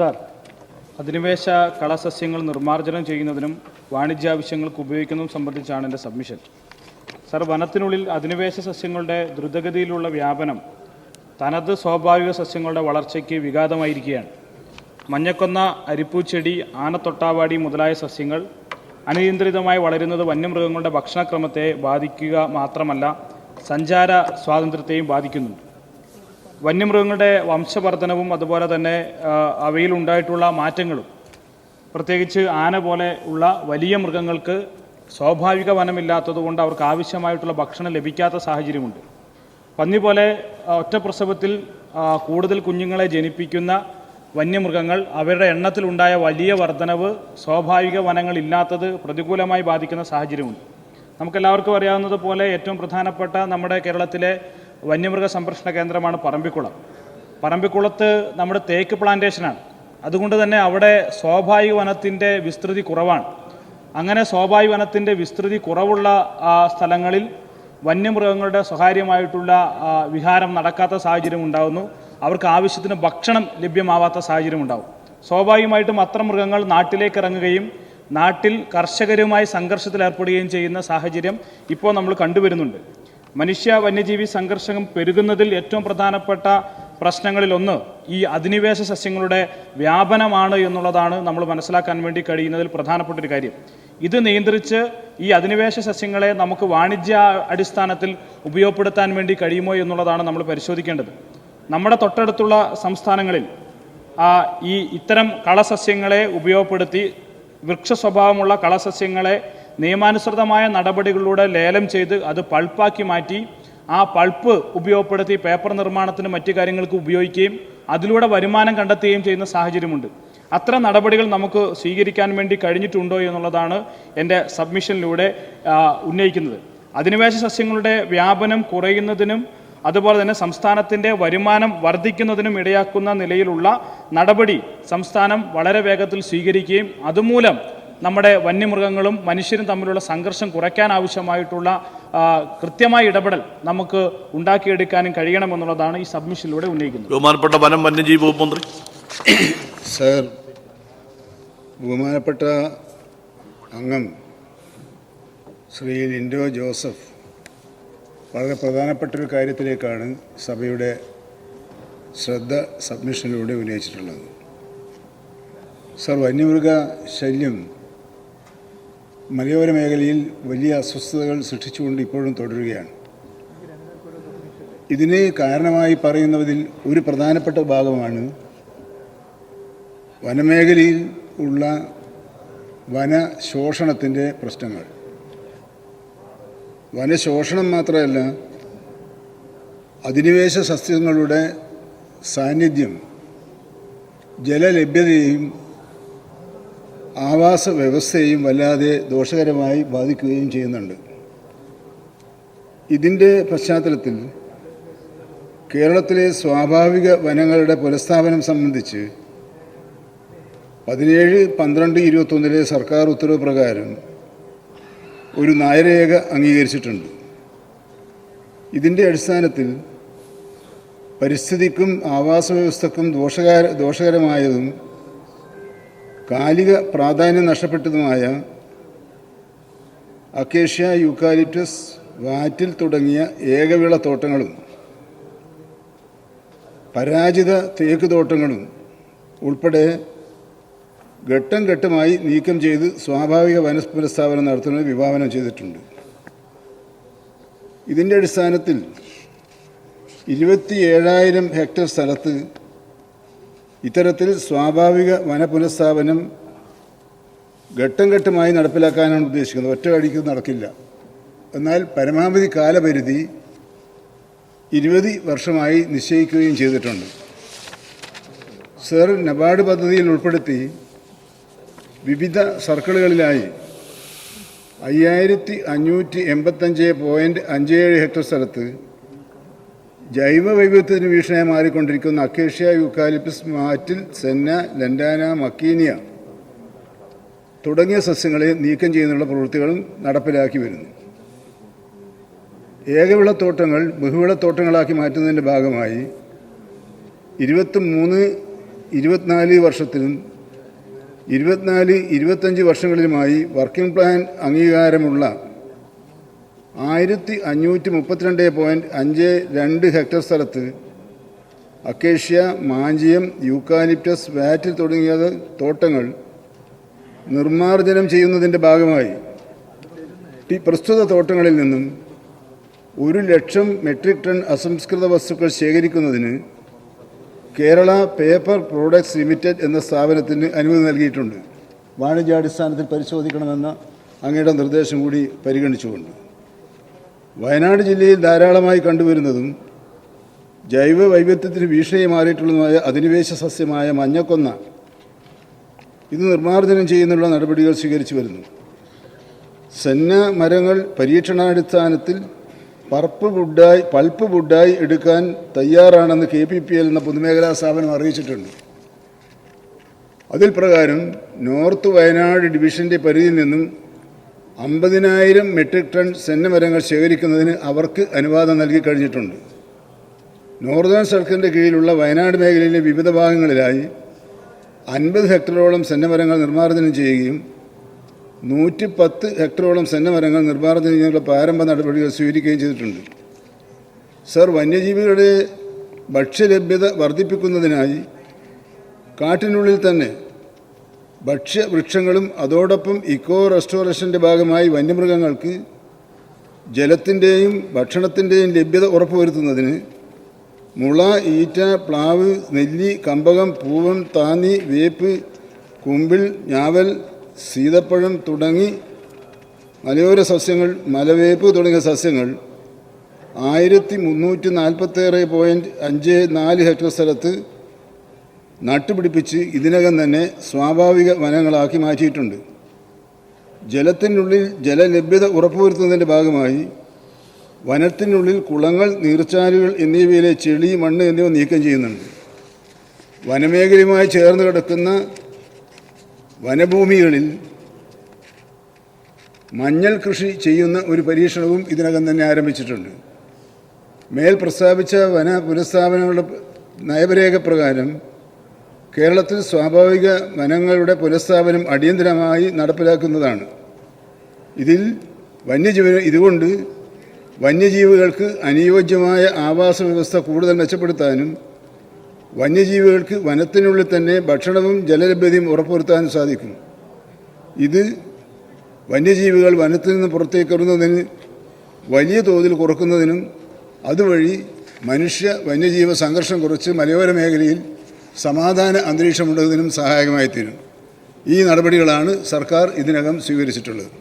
Sir അധിനിവേശ കളസസ്യങ്ങൾ നിർമ്മാർജനം ചെയ്യുന്നതിനും വാണിജ്യാവശ്യങ്ങൾക്ക് ഉപയോഗിക്കുന്നതും സംബന്ധിച്ചാണ് എന്റെ സബ്മിഷൻ. സാർ വനത്തിനുള്ളിൽ അധിനിവേശ സസ്യങ്ങളുടെ ദ്രുതഗതിയിലുള്ള വ്യാപനം തനത് സ്വാഭാവിക സസ്യങ്ങളുടെ വളർച്ചയ്ക്ക് വിഘാതമായിരിക്കുകയാണ്. മഞ്ഞക്കൊന്ന അരിപ്പൂച്ചെടി ആനത്തൊട്ടാവാടി മുതലായ സസ്യങ്ങൾ അനിയന്ത്രിതമായി വളരുന്നത് വന്യമൃഗങ്ങളുടെ ഭക്ഷണക്രമത്തെ ബാധിക്കുക മാത്രമല്ല സഞ്ചാര സ്വാതന്ത്ര്യത്തെയും ബാധിക്കുന്നുണ്ട്. വന്യമൃഗങ്ങളുടെ വംശവർധനവും അതുപോലെ തന്നെ അവയിൽ ഉണ്ടായിട്ടുള്ള മാറ്റങ്ങളും പ്രത്യേകിച്ച് ആന പോലെ ഉള്ള വലിയ മൃഗങ്ങൾക്ക് സ്വാഭാവിക വനമില്ലാത്തതുകൊണ്ട് അവർക്ക് ആവശ്യമായിട്ടുള്ള ഭക്ഷണം ലഭിക്കാത്ത സാഹചര്യമുണ്ട്. പന്നി പോലെ ഒറ്റപ്രസവത്തിൽ ഒറ്റ പ്രസവത്തിൽ കൂടുതൽ കുഞ്ഞുങ്ങളെ ജനിപ്പിക്കുന്ന വന്യമൃഗങ്ങൾ അവരുടെ എണ്ണത്തിലുണ്ടായ വലിയ വർധനവ് സ്വാഭാവിക വനങ്ങളില്ലാത്തത് പ്രതികൂലമായി ബാധിക്കുന്ന സാഹചര്യമുണ്ട്. നമുക്കെല്ലാവർക്കും അറിയാവുന്നത് പോലെ ഏറ്റവും പ്രധാനപ്പെട്ട നമ്മുടെ കേരളത്തിലെ വന്യമൃഗ സംരക്ഷണ കേന്ദ്രമാണ് പറമ്പിക്കുളം. പറമ്പിക്കുളത്ത് നമ്മുടെ തേക്ക് പ്ലാന്റേഷനാണ് അതുകൊണ്ട് തന്നെ അവിടെ സ്വാഭാവിക വനത്തിന്റെ വിസ്തൃതി കുറവാണ്. അങ്ങനെ സ്വാഭാവിക വനത്തിന്റെ വിസ്തൃതി കുറവുള്ള സ്ഥലങ്ങളിൽ വന്യമൃഗങ്ങളുടെ സ്വകാര്യമായിട്ടുള്ള വിഹാരം നടക്കാത്ത സാഹചര്യം ഉണ്ടാകുന്നു അവർക്ക് ആവശ്യത്തിന് ഭക്ഷണം ലഭ്യമാവാത്ത സാഹചര്യം ഉണ്ടാകും സ്വാഭാവികമായിട്ടും അത്തരം മൃഗങ്ങൾ നാട്ടിലേക്ക് ഇറങ്ങുകയും നാട്ടിൽ കർഷകരുമായി സംഘർഷത്തിൽ ഏർപ്പെടുകയും ചെയ്യുന്ന സാഹചര്യം ഇപ്പോൾ നമ്മൾ കണ്ടുവരുന്നുണ്ട്. മനുഷ്യ വന്യജീവി സംഘർഷം പെരുകുന്നതിൽ ഏറ്റവും പ്രധാനപ്പെട്ട പ്രശ്നങ്ങളിലൊന്ന് ഈ അധിനിവേശ സസ്യങ്ങളുടെ വ്യാപനമാണ് എന്നുള്ളതാണ് നമ്മൾ മനസ്സിലാക്കാൻ വേണ്ടി കഴിയുന്നതിൽ പ്രധാനപ്പെട്ട ഒരു കാര്യം. ഇത് നിയന്ത്രിച്ച് ഈ അധിനിവേശ സസ്യങ്ങളെ നമുക്ക് വാണിജ്യ അടിസ്ഥാനത്തിൽ ഉപയോഗപ്പെടുത്താൻ വേണ്ടി കഴിയുമോ എന്നുള്ളതാണ് നമ്മൾ പരിശോധിക്കേണ്ടത്. നമ്മുടെ തൊട്ടടുത്തുള്ള സംസ്ഥാനങ്ങളിൽ ഈ ഇത്തരം കളസസ്യങ്ങളെ ഉപയോഗപ്പെടുത്തി വൃക്ഷ സ്വഭാവമുള്ള കളസസ്യങ്ങളെ നിയമാനുസൃതമായ നടപടികളിലൂടെ ലേലം ചെയ്ത് അത് പൾപ്പാക്കി മാറ്റി ആ പൾപ്പ് ഉപയോഗപ്പെടുത്തി പേപ്പർ നിർമ്മാണത്തിന് മറ്റു കാര്യങ്ങൾക്ക് ഉപയോഗിക്കുകയും അതിലൂടെ വരുമാനം കണ്ടെത്തുകയും ചെയ്യുന്ന സാഹചര്യമുണ്ട്. അത്ര നടപടികൾ നമുക്ക് സ്വീകരിക്കാൻ വേണ്ടി കഴിഞ്ഞിട്ടുണ്ടോ എന്നുള്ളതാണ് എന്റെ സബ്മിഷനിലൂടെ ഉന്നയിക്കുന്നത്. അധിനിവേശ സസ്യങ്ങളുടെ വ്യാപനം കുറയുന്നതിനും അതുപോലെ തന്നെ സംസ്ഥാനത്തിന്റെ വരുമാനം വർദ്ധിക്കുന്നതിനും ഇടയാക്കുന്ന നിലയിലുള്ള നടപടി സംസ്ഥാനം വളരെ വേഗത്തിൽ സ്വീകരിക്കുകയും അതുമൂലം നമ്മുടെ വന്യമൃഗങ്ങളും മനുഷ്യരും തമ്മിലുള്ള സംഘർഷം കുറയ്ക്കാൻ ആവശ്യമായിട്ടുള്ള കൃത്യമായ ഇടപെടൽ നമുക്ക് ഉണ്ടാക്കിയെടുക്കാനും കഴിയണമെന്നുള്ളതാണ് ഈ സബ്മിഷനിലൂടെ ഉന്നയിക്കുന്നത്. ബഹുമാനപ്പെട്ട വനം വന്യജീവി വകുപ്പ് മന്ത്രി. സർ ബഹുമാനപ്പെട്ട അംഗം ശ്രീ ലിൻഡോ ജോസഫ് വളരെ പ്രധാനപ്പെട്ട ഒരു കാര്യത്തിലേക്കാണ് സഭയുടെ ശ്രദ്ധ സബ്മിഷനിലൂടെ ഉന്നയിച്ചിട്ടുള്ളത്. സർ വന്യമൃഗ ശല്യം മലയോര മേഖലയിൽ വലിയ അസ്വസ്ഥതകൾ സൃഷ്ടിച്ചുകൊണ്ട് ഇപ്പോഴും തുടരുകയാണ്. ഇതിന് കാരണമായി പറയുന്നതിൽ ഒരു പ്രധാനപ്പെട്ട ഭാഗമാണ് വനമേഖലയിൽ ഉള്ള വനശോഷണത്തിന്റെ പ്രശ്നങ്ങൾ. വനശോഷണം മാത്രമല്ല അധിനിവേശ സസ്യങ്ങളുടെ സാന്നിധ്യം ജലലഭ്യതയെയും ആവാസ വ്യവസ്ഥയെയും വല്ലാതെ ദോഷകരമായി ബാധിക്കുകയും ചെയ്യുന്നുണ്ട്. ഇതിന്റെ പശ്ചാത്തലത്തിൽ കേരളത്തിലെ സ്വാഭാവിക വനങ്ങളുടെ പുനഃസ്ഥാപനം സംബന്ധിച്ച് പതിനേഴ് പന്ത്രണ്ട് ഇരുപത്തൊന്നിലെ സർക്കാർ ഉത്തരവ് പ്രകാരം ഒരു നയരേഖ അംഗീകരിച്ചിട്ടുണ്ട്. ഇതിന്റെ അടിസ്ഥാനത്തിൽ പരിസ്ഥിതിക്കും ആവാസ വ്യവസ്ഥക്കും ദോഷകര ദോഷകരമായതും കാലിക പ്രാധാന്യം നഷ്ടപ്പെട്ടതുമായ അക്കേഷ്യ യൂക്കാലിപ്റ്റസ് വാറ്റിൽ തുടങ്ങിയ ഏകവിള തോട്ടങ്ങളും പരാജിത തേക്ക് തോട്ടങ്ങളും ഉൾപ്പെടെ ഘട്ടം ഘട്ടമായി നീക്കം ചെയ്ത് സ്വാഭാവിക വനപുനഃസ്ഥാപനം നടത്തുന്നത് വിഭാവനം ചെയ്തിട്ടുണ്ട്. ഇതിന്റെ അടിസ്ഥാനത്തിൽ ഇരുപത്തി ഏഴായിരം ഹെക്ടർ സ്ഥലത്ത് ഇത്തരത്തിൽ സ്വാഭാവിക വനപുനഃസ്ഥാപനം ഘട്ടം ഘട്ടമായി നടപ്പിലാക്കാനാണ് ഉദ്ദേശിക്കുന്നത്. ഒറ്റ അടിക്ക് നടക്കില്ല. എന്നാൽ പരമാവധി കാലപരിധി ഇരുപത് വർഷമായി നിശ്ചയിക്കുകയും ചെയ്തിട്ടുണ്ട്. സർ നബാർഡ് പദ്ധതിയിൽ ഉൾപ്പെടുത്തി വിവിധ സർക്കിളുകളിലായി അയ്യായിരത്തി അഞ്ഞൂറ്റി എൺപത്തഞ്ച് പോയിന്റ് അഞ്ച് ഏഴ് ഹെക്ടർ സ്ഥലത്ത് ജൈവ വൈവിധ്യത്തിന് ഭീഷണിയായി മാറിക്കൊണ്ടിരിക്കുന്ന അക്കേഷ്യ യുക്കാലിപ്പിസ് മാറ്റിൽ സെന്ന ലൻഡാന മക്കീനിയ തുടങ്ങിയ സസ്യങ്ങളെ നീക്കം ചെയ്യുന്നതിനുള്ള പ്രവൃത്തികളും നടപ്പിലാക്കി വരുന്നു. ഏകവിളത്തോട്ടങ്ങൾ ബഹുവിളത്തോട്ടങ്ങളാക്കി മാറ്റുന്നതിന്റെ ഭാഗമായി ഇരുപത്തി മൂന്ന് ഇരുപത്തിനാല് വർഷത്തിലും ഇരുപത്തിനാല് ഇരുപത്തഞ്ച് വർഷങ്ങളിലുമായി വർക്കിംഗ് പ്ലാൻ അംഗീകാരമുള്ള ആയിരത്തി അഞ്ഞൂറ്റി മുപ്പത്തിരണ്ട് പോയിന്റ് അഞ്ച് രണ്ട് ഹെക്ടർ സ്ഥലത്ത് അക്കേഷ്യ മാഞ്ചിയം യൂക്കാലിപ്റ്റസ് വാറ്റിൽ തുടങ്ങിയ തോട്ടങ്ങൾ നിർമ്മാർജനം ചെയ്യുന്നതിന്റെ ഭാഗമായി. പ്രസ്തുത തോട്ടങ്ങളിൽ നിന്നും ഒരു ലക്ഷം മെട്രിക് ടൺ അസംസ്കൃത വസ്തുക്കൾ ശേഖരിക്കുന്നതിന് കേരള പേപ്പർ പ്രോഡക്ട്സ് ലിമിറ്റഡ് എന്ന സ്ഥാപനത്തിന് അനുമതി നൽകിയിട്ടുണ്ട്. വാണിജ്യാടിസ്ഥാനത്തിൽ പരിശോധിക്കണമെന്ന അങ്ങയുടെ നിർദ്ദേശം കൂടി പരിഗണിച്ചുകൊണ്ട്. വയനാട് ജില്ലയിൽ ധാരാളമായി കണ്ടുവരുന്നതും ജൈവ വൈവിധ്യത്തിന് ഭീഷണി മാറിയിട്ടുള്ളതുമായ അധിനിവേശ സസ്യമായ മഞ്ഞക്കൊന്ന ഇത് നിർമ്മാർജനം ചെയ്യുന്നുള്ള നടപടികൾ സ്വീകരിച്ചു വരുന്നു. സന്ന മരങ്ങൾ പരീക്ഷണാടിസ്ഥാനത്തിൽ പർപ്പ് വുഡായി പൾപ്പ് വുഡായി എടുക്കാൻ തയ്യാറാണെന്ന് കെ പി പി എൽ എന്ന പൊതുമേഖലാ സ്ഥാപനം അറിയിച്ചിട്ടുണ്ട്. അതിൽ പ്രകാരം നോർത്ത് വയനാട് ഡിവിഷന്റെ പരിധിയിൽ നിന്നും അമ്പതിനായിരം മെട്രിക് ടൺ സെന്നമരങ്ങൾ ശേഖരിക്കുന്നതിന് അവർക്ക് അനുവാദം നൽകി കഴിഞ്ഞിട്ടുണ്ട്. നോർദേൺ സർക്കിളിന്റെ കീഴിലുള്ള വയനാട് മേഖലയിലെ വിവിധ ഭാഗങ്ങളിലായി അൻപത് ഹെക്ടറോളം സെന്നമരങ്ങൾ നിർമ്മാർജനം ചെയ്യുകയും നൂറ്റി പത്ത് ഹെക്ടറോളം സെന്നമരങ്ങൾ നിർമ്മാർജനം ചെയ്യാനുള്ള പ്രാരംഭ നടപടികൾ സ്വീകരിക്കുകയും ചെയ്തിട്ടുണ്ട്. സർ വന്യജീവികളുടെ ഭക്ഷ്യലഭ്യത വർദ്ധിപ്പിക്കുന്നതിനായി കാട്ടിനുള്ളിൽ തന്നെ ഭക്ഷ്യവൃക്ഷങ്ങളും അതോടൊപ്പം ഇക്കോ റെസ്റ്റോറേഷന്റെ ഭാഗമായി വന്യമൃഗങ്ങൾക്ക് ജലത്തിന്റെയും ഭക്ഷണത്തിന്റെയും ലഭ്യത ഉറപ്പുവരുത്തുന്നതിന് മുള ഈറ്റ പ്ലാവ് നെല്ലി കമ്പകം പൂവൻ താന്നി വേപ്പ് കുമ്പിൾ ഞാവൽ സീതപ്പഴം തുടങ്ങി മലയോര സസ്യങ്ങൾ മലവേപ്പ് തുടങ്ങിയ സസ്യങ്ങൾ ആയിരത്തി മുന്നൂറ്റി നാൽപ്പത്തേറ് പോയിന്റ് അഞ്ച് നാല് ഹെക്ടർ സ്ഥലത്ത് നട്ടുപിടിപ്പിച്ച് ഇതിനകം തന്നെ സ്വാഭാവിക വനങ്ങളാക്കി മാറ്റിയിട്ടുണ്ട്. ജലത്തിനുള്ളിൽ ജലലഭ്യത ഉറപ്പുവരുത്തുന്നതിന്റെ ഭാഗമായി വനത്തിനുള്ളിൽ കുളങ്ങൾ നീർച്ചാലുകൾ എന്നിവയിലെ ചെളി മണ്ണ് എന്നിവ നീക്കം ചെയ്യുന്നുണ്ട്. വനമേഖലയുമായി ചേർന്ന് കിടക്കുന്ന വനഭൂമികളിൽ മഞ്ഞൾ കൃഷി ചെയ്യുന്ന ഒരു പരീക്ഷണവും ഇതിനകം തന്നെ ആരംഭിച്ചിട്ടുണ്ട്. മേൽ പ്രസ്താവിച്ച വന പുനഃസ്ഥാപനങ്ങളുടെ നയപരേഖ പ്രകാരം കേരളത്തിൽ സ്വാഭാവിക വനങ്ങളുടെ പുനഃസ്ഥാപനം അടിയന്തരമായി നടപ്പിലാക്കുന്നതാണ്. ഇതിൽ വന്യജീവി ഇതുകൊണ്ട് വന്യജീവികൾക്ക് അനുയോജ്യമായ ആവാസ വ്യവസ്ഥ കൂടുതൽ മെച്ചപ്പെടുത്താനും വന്യജീവികൾക്ക് വനത്തിനുള്ളിൽ തന്നെ ഭക്ഷണവും ജലലഭ്യതയും ഉറപ്പുവരുത്താനും സാധിക്കും. ഇത് വന്യജീവികൾ വനത്തിൽ നിന്ന് പുറത്തേക്ക് വരുന്നതിന് വലിയ തോതിൽ കുറക്കുന്നതിനും അതുവഴി മനുഷ്യ വന്യജീവ സംഘർഷം കുറച്ച് മലയോര മേഖലയിൽ സമാധാന അന്തരീക്ഷമുണ്ടതിനും സഹായകമായി തീരും ഈ നടപടികളാണ് സർക്കാർ ഇതിനകം സ്വീകരിച്ചിട്ടുള്ളത്.